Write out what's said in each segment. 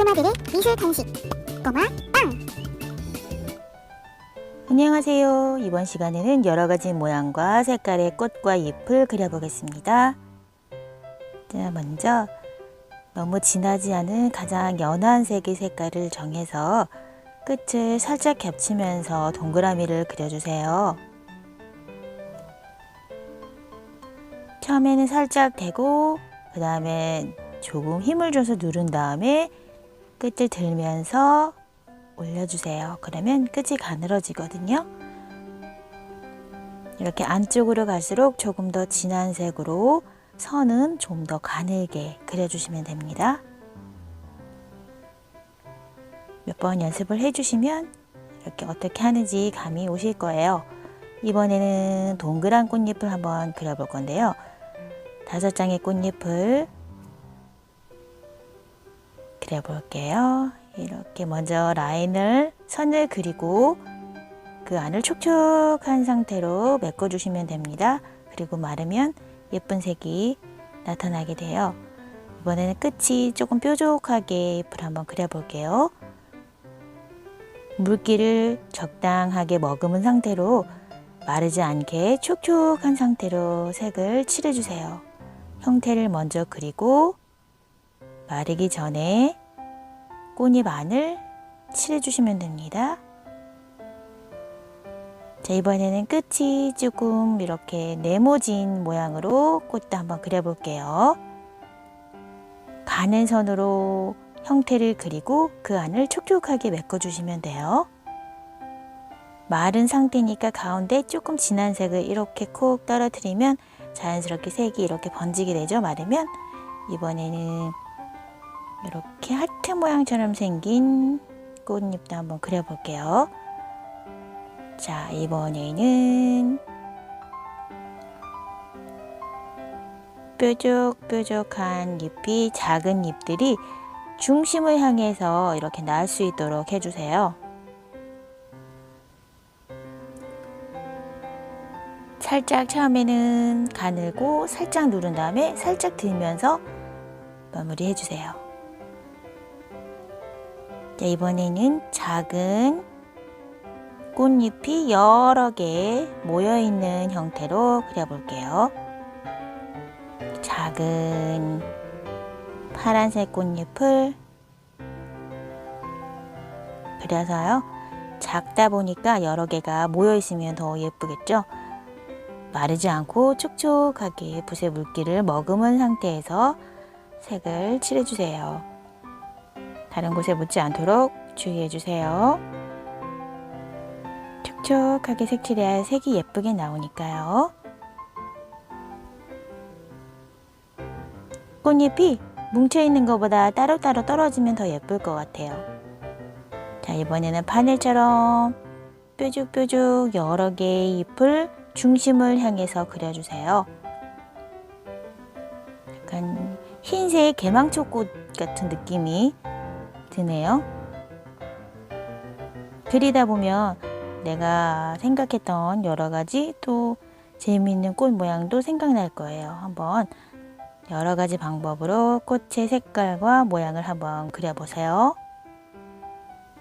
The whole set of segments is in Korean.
꼬마들의 미술 간식 꼬마 빵 안녕하세요. 이번 시간에는 여러 가지 모양과 색깔의 꽃과 잎을 그려보겠습니다. 자, 먼저 너무 진하지 않은 가장 연한 색의 색깔을 정해서 끝을 살짝 겹치면서 동그라미를 그려주세요. 처음에는 살짝 대고 그 다음에 조금 힘을 줘서 누른 다음에 끝을 들면서 올려주세요. 그러면 끝이 가늘어지거든요. 이렇게 안쪽으로 갈수록 조금 더 진한 색으로 선은 좀 더 가늘게 그려주시면 됩니다. 몇 번 연습을 해주시면 이렇게 어떻게 하는지 감이 오실 거예요. 이번에는 동그란 꽃잎을 한번 그려볼 건데요. 다섯 장의 꽃잎을 그려볼게요. 이렇게 먼저 라인을 선을 그리고 그 안을 촉촉한 상태로 메꿔주시면 됩니다. 그리고 마르면 예쁜 색이 나타나게 돼요. 이번에는 끝이 조금 뾰족하게 잎을 한번 그려볼게요. 물기를 적당하게 머금은 상태로 마르지 않게 촉촉한 상태로 색을 칠해주세요. 형태를 먼저 그리고 마르기 전에 꽃잎 안을 칠해주시면 됩니다. 자, 이번에는 끝이 조금 이렇게 네모진 모양으로 꽃도 한번 그려볼게요. 가는 선으로 형태를 그리고 그 안을 촉촉하게 메꿔주시면 돼요. 마른 상태니까 가운데 조금 진한 색을 이렇게 콕 떨어뜨리면 자연스럽게 색이 이렇게 번지게 되죠. 마르면 이번에는 이렇게 하트 모양처럼 생긴 꽃잎도 한번 그려볼게요. 자, 이번에는 뾰족뾰족한 잎이 작은 잎들이 중심을 향해서 이렇게 날 수 있도록 해주세요. 살짝 처음에는 가늘고 살짝 누른 다음에 살짝 들면서 마무리 해주세요. 자, 이번에는 작은 꽃잎이 여러 개 모여있는 형태로 그려볼게요. 작은 파란색 꽃잎을 그려서요. 작다 보니까 여러 개가 모여있으면 더 예쁘겠죠? 마르지 않고 촉촉하게 붓의 물기를 머금은 상태에서 색을 칠해주세요. 다른 곳에 묻지 않도록 주의해 주세요. 촉촉하게 색칠해야 색이 예쁘게 나오니까요. 꽃잎이 뭉쳐있는 것보다 따로따로 떨어지면 더 예쁠 것 같아요. 자, 이번에는 바늘처럼 뾰족뾰족 여러 개의 잎을 중심을 향해서 그려주세요. 약간 흰색 개망초꽃 같은 느낌이 드네요. 그리다 보면 내가 생각했던 여러 가지 또 재미있는 꽃 모양도 생각날 거예요. 한번 여러 가지 방법으로 꽃의 색깔과 모양을 한번 그려보세요.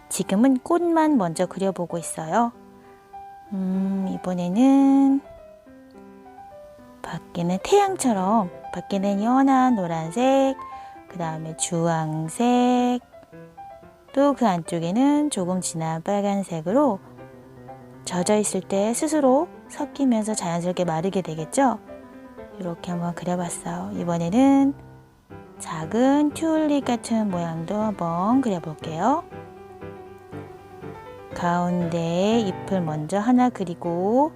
지금은 꽃만 먼저 그려보고 있어요. 음, 이번에는 밖에는 태양처럼 밖에는 연한 노란색, 그 다음에 주황색, 또 그 안쪽에는 조금 진한 빨간색으로 젖어 있을 때 스스로 섞이면서 자연스럽게 마르게 되겠죠? 이렇게 한번 그려봤어요. 이번에는 작은 튤립 같은 모양도 한번 그려볼게요. 가운데에 잎을 먼저 하나 그리고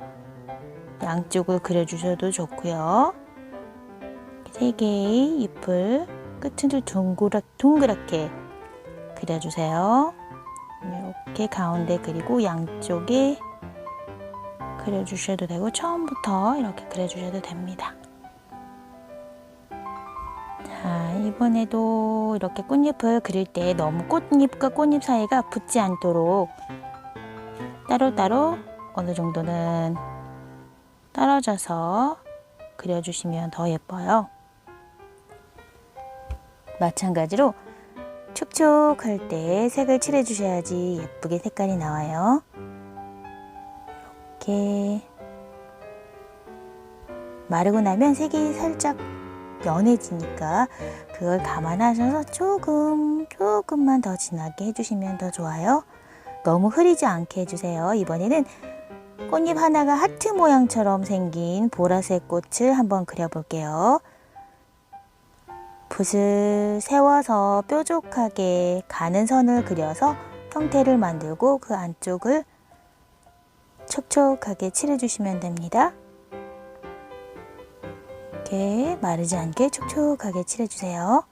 양쪽을 그려주셔도 좋고요. 세 개의 잎을 끝을 동그랗, 동그랗게 그려주세요. 이렇게 가운데 그리고 양쪽에 그려주셔도 되고 처음부터 이렇게 그려주셔도 됩니다. 자, 이번에도 이렇게 꽃잎을 그릴 때 너무 꽃잎과 꽃잎 사이가 붙지 않도록 따로따로 어느 정도는 떨어져서 그려주시면 더 예뻐요. 마찬가지로 촉촉할 때 색을 칠해 주셔야지 예쁘게 색깔이 나와요. 이렇게 마르고 나면 색이 살짝 연해지니까 그걸 감안하셔서 조금 조금만 더 진하게 해주시면 더 좋아요. 너무 흐리지 않게 해주세요. 이번에는 꽃잎 하나가 하트 모양처럼 생긴 보라색 꽃을 한번 그려볼게요. 붓을 세워서 뾰족하게 가는 선을 그려서 형태를 만들고 그 안쪽을 촉촉하게 칠해주시면 됩니다. 이렇게 마르지 않게 촉촉하게 칠해주세요.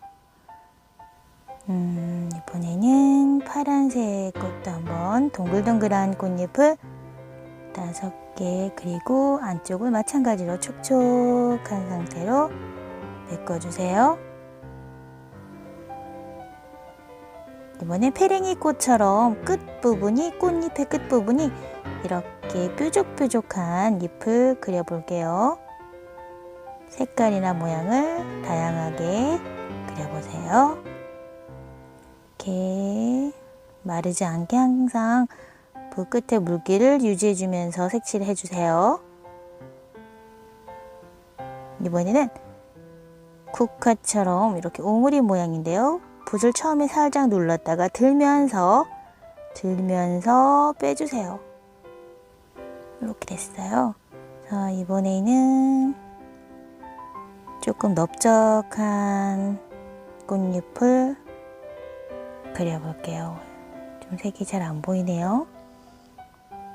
음, 이번에는 파란색 꽃도 한번 동글동글한 꽃잎을 다섯 개 그리고 안쪽을 마찬가지로 촉촉한 상태로 메꿔주세요. 이번에 페랭이 꽃처럼 끝부분이 꽃잎의 끝부분이 이렇게 뾰족뾰족한 잎을 그려볼게요. 색깔이나 모양을 다양하게 그려보세요. 이렇게 마르지 않게 항상 붓 끝에 물기를 유지해주면서 색칠을 해주세요. 이번에는 국화처럼 이렇게 오므리 모양인데요. 붓을 처음에 살짝 눌렀다가 들면서 들면서 빼주세요. 이렇게 됐어요. 자, 이번에는 조금 넓적한 꽃잎을 그려볼게요. 좀 색이 잘 안 보이네요.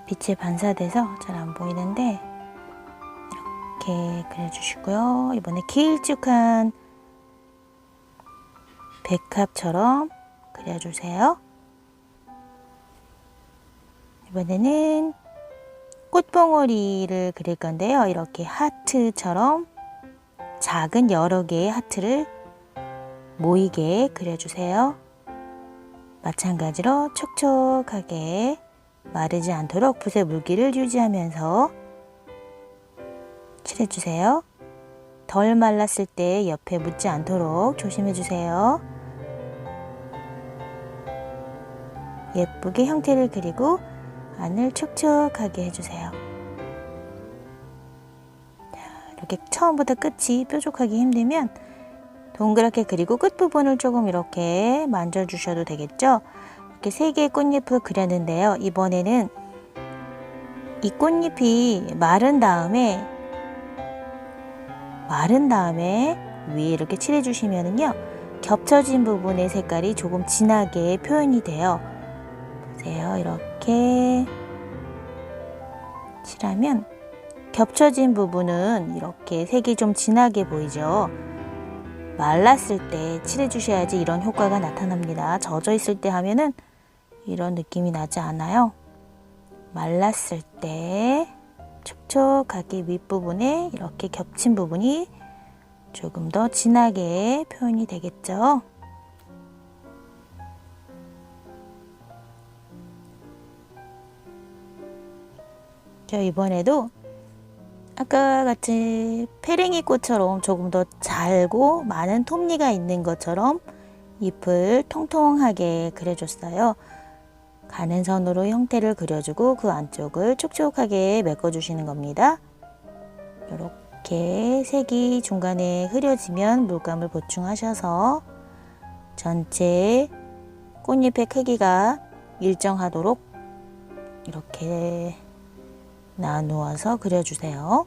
빛에 반사돼서 잘 안 보이는데 이렇게 그려주시고요. 이번에 길쭉한 백합처럼 그려주세요. 이번에는 꽃봉오리를 그릴 건데요. 이렇게 하트처럼 작은 여러 개의 하트를 모이게 그려주세요. 마찬가지로 촉촉하게 마르지 않도록 붓의 물기를 유지하면서 칠해주세요. 덜 말랐을 때 옆에 묻지 않도록 조심해주세요. 예쁘게 형태를 그리고 안을 촉촉하게 해주세요. 자, 이렇게 처음부터 끝이 뾰족하기 힘들면 동그랗게 그리고 끝부분을 조금 이렇게 만져주셔도 되겠죠? 이렇게 세 개의 꽃잎을 그렸는데요. 이번에는 이 꽃잎이 마른 다음에 마른 다음에 위에 이렇게 칠해주시면은요 겹쳐진 부분의 색깔이 조금 진하게 표현이 돼요. 보세요, 이렇게 칠하면 겹쳐진 부분은 이렇게 색이 좀 진하게 보이죠. 말랐을 때 칠해주셔야지 이런 효과가 나타납니다. 젖어 있을 때 하면은 이런 느낌이 나지 않아요. 말랐을 때 촉촉하게 윗부분에 이렇게 겹친 부분이 조금 더 진하게 표현이 되겠죠. 자, 이번에도 아까 같이 페랭이 꽃처럼 조금 더 잘고 많은 톱니가 있는 것처럼 잎을 통통하게 그려줬어요. 가는 선으로 형태를 그려주고 그 안쪽을 촉촉하게 메꿔주시는 겁니다. 이렇게 색이 중간에 흐려지면 물감을 보충하셔서 전체 꽃잎의 크기가 일정하도록 이렇게 나누어서 그려주세요.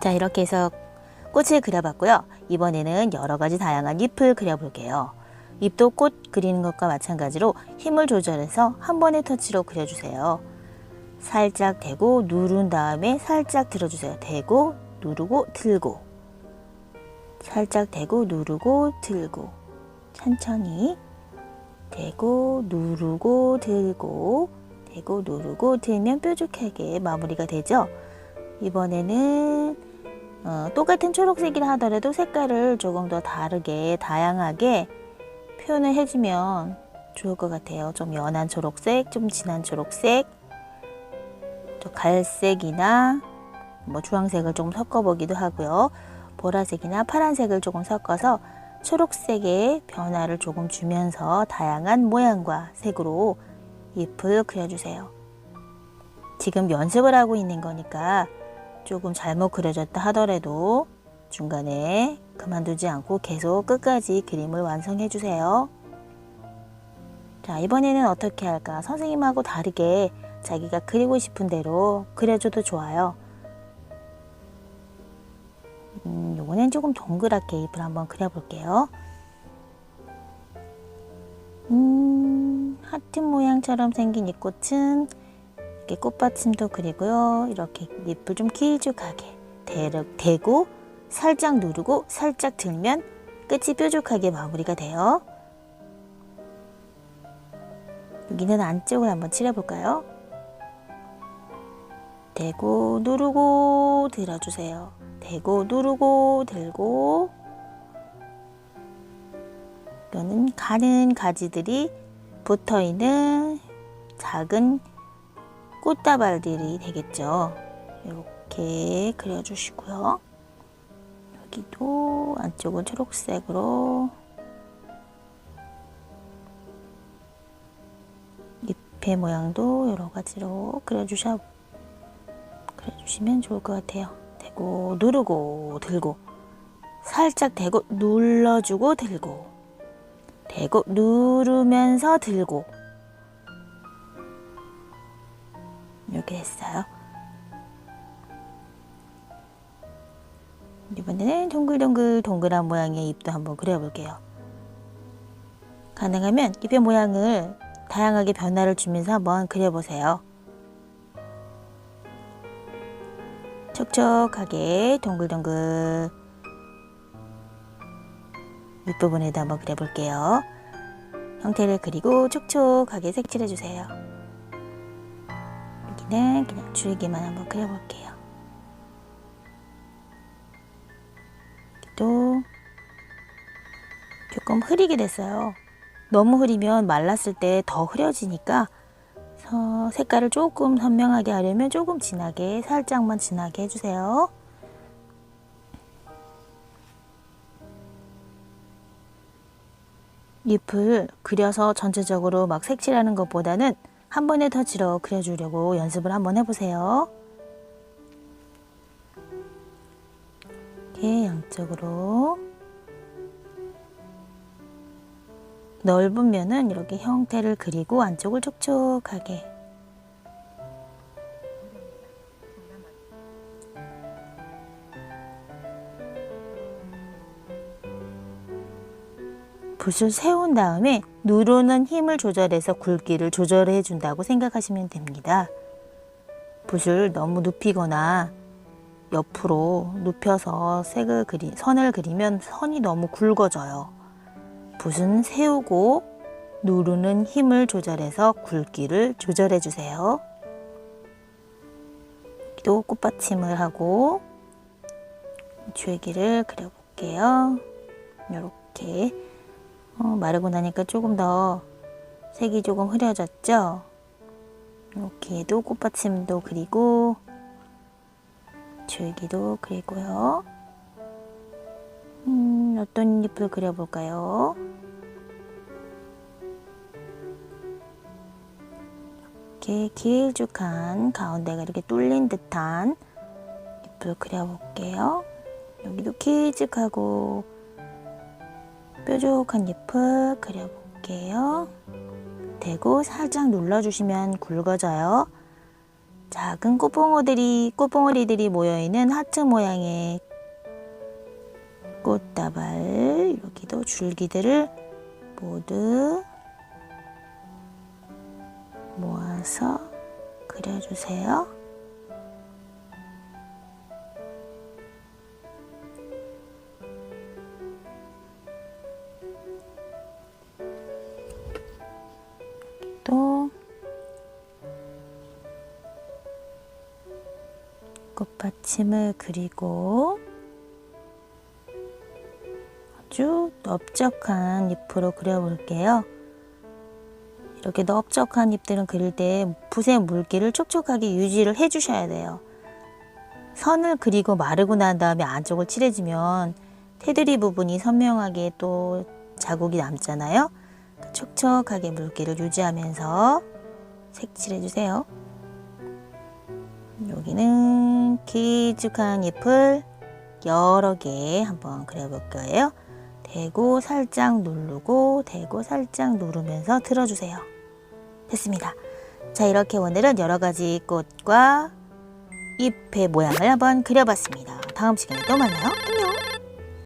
자, 이렇게 해서 꽃을 그려봤고요. 이번에는 여러 가지 다양한 잎을 그려볼게요. 잎도 꽃 그리는 것과 마찬가지로 힘을 조절해서 한 번의 터치로 그려주세요. 살짝 대고 누른 다음에 살짝 들어주세요. 대고 누르고 들고 살짝 대고 누르고 들고 천천히 대고 누르고 들고 대고 누르고 들면 뾰족하게 마무리가 되죠. 이번에는 어, 똑같은 초록색이라 하더라도 색깔을 조금 더 다르게 다양하게 표현을 해주면 좋을 것 같아요. 좀 연한 초록색, 좀 진한 초록색, 또 갈색이나 뭐 주황색을 좀 섞어보기도 하고요. 보라색이나 파란색을 조금 섞어서 초록색의 변화를 조금 주면서 다양한 모양과 색으로 잎을 그려주세요. 지금 연습을 하고 있는 거니까 조금 잘못 그려졌다 하더라도 중간에 그만두지 않고 계속 끝까지 그림을 완성해 주세요. 자, 이번에는 어떻게 할까? 선생님하고 다르게 자기가 그리고 싶은 대로 그려줘도 좋아요. 음, 요거는 조금 동그랗게 잎을 한번 그려볼게요. 음, 하트 모양처럼 생긴 이 꽃은 이렇게 꽃받침도 그리고요. 이렇게 잎을 좀 길쭉하게 대고 살짝 누르고 살짝 들면 끝이 뾰족하게 마무리가 돼요. 여기는 안쪽을 한번 칠해볼까요? 대고 누르고 들어주세요. 대고 누르고 들고 이거는 가는 가지들이 붙어있는 작은 꽃다발들이 되겠죠. 이렇게 그려주시고요. 여기도 안쪽은 초록색으로 잎의 모양도 여러 가지로 그려주셔 그려주시면 좋을 것 같아요. 대고 누르고 들고 살짝 대고 눌러주고 들고 대고 누르면서 들고 이렇게 됐어요. 이번에는 동글동글 동그란 모양의 잎도 한번 그려볼게요. 가능하면 잎의 모양을 다양하게 변화를 주면서 한번 그려보세요. 촉촉하게 동글동글 윗부분에도 한번 그려볼게요. 형태를 그리고 촉촉하게 색칠해주세요. 여기는 그냥 줄기만 한번 그려볼게요. 또 조금 흐리게 됐어요. 너무 흐리면 말랐을 때 더 흐려지니까 서- 색깔을 조금 선명하게 하려면 조금 진하게 살짝만 진하게 해주세요. 잎을 그려서 전체적으로 막 색칠하는 것보다는 한 번에 터치로 그려주려고 연습을 한번 해보세요. 이렇게 양쪽으로 넓은 면은 이렇게 형태를 그리고 안쪽을 촉촉하게 붓을 세운 다음에 누르는 힘을 조절해서 굵기를 조절해 준다고 생각하시면 됩니다. 붓을 너무 눕히거나 옆으로 눕혀서 색을 그리, 선을 그리면 선이 너무 굵어져요. 붓은 세우고 누르는 힘을 조절해서 굵기를 조절해 주세요. 또 꽃받침을 하고 줄기를 그려볼게요. 이렇게 어, 마르고 나니까 조금 더 색이 조금 흐려졌죠? 해도 꽃받침도 그리고 줄기도 그리고요. 음, 어떤 잎을 그려볼까요? 이렇게 길쭉한 가운데가 이렇게 뚫린 듯한 잎을 그려볼게요. 여기도 길쭉하고 뾰족한 잎을 그려볼게요. 대고 살짝 눌러주시면 굵어져요. 작은 꽃봉오들이 꽃봉오리들이 모여있는 하트 모양의 꽃다발 여기도 줄기들을 모두 모아서 그려주세요. 또 꽃받침을 그리고 아주 넓적한 잎으로 그려볼게요. 이렇게 넓적한 잎들은 그릴 때 붓의 물기를 촉촉하게 유지를 해주셔야 돼요. 선을 그리고 마르고 난 다음에 안쪽을 칠해주면 테두리 부분이 선명하게 또 자국이 남잖아요. 촉촉하게 물기를 유지하면서 색칠해주세요. 여기는 길쭉한 잎을 여러 개 한번 그려볼 거예요. 대고 살짝 누르고 대고 살짝 누르면서 틀어주세요. 됐습니다. 자 이렇게 오늘은 여러 가지 꽃과 잎의 모양을 한번 그려봤습니다. 다음 시간에 또 만나요.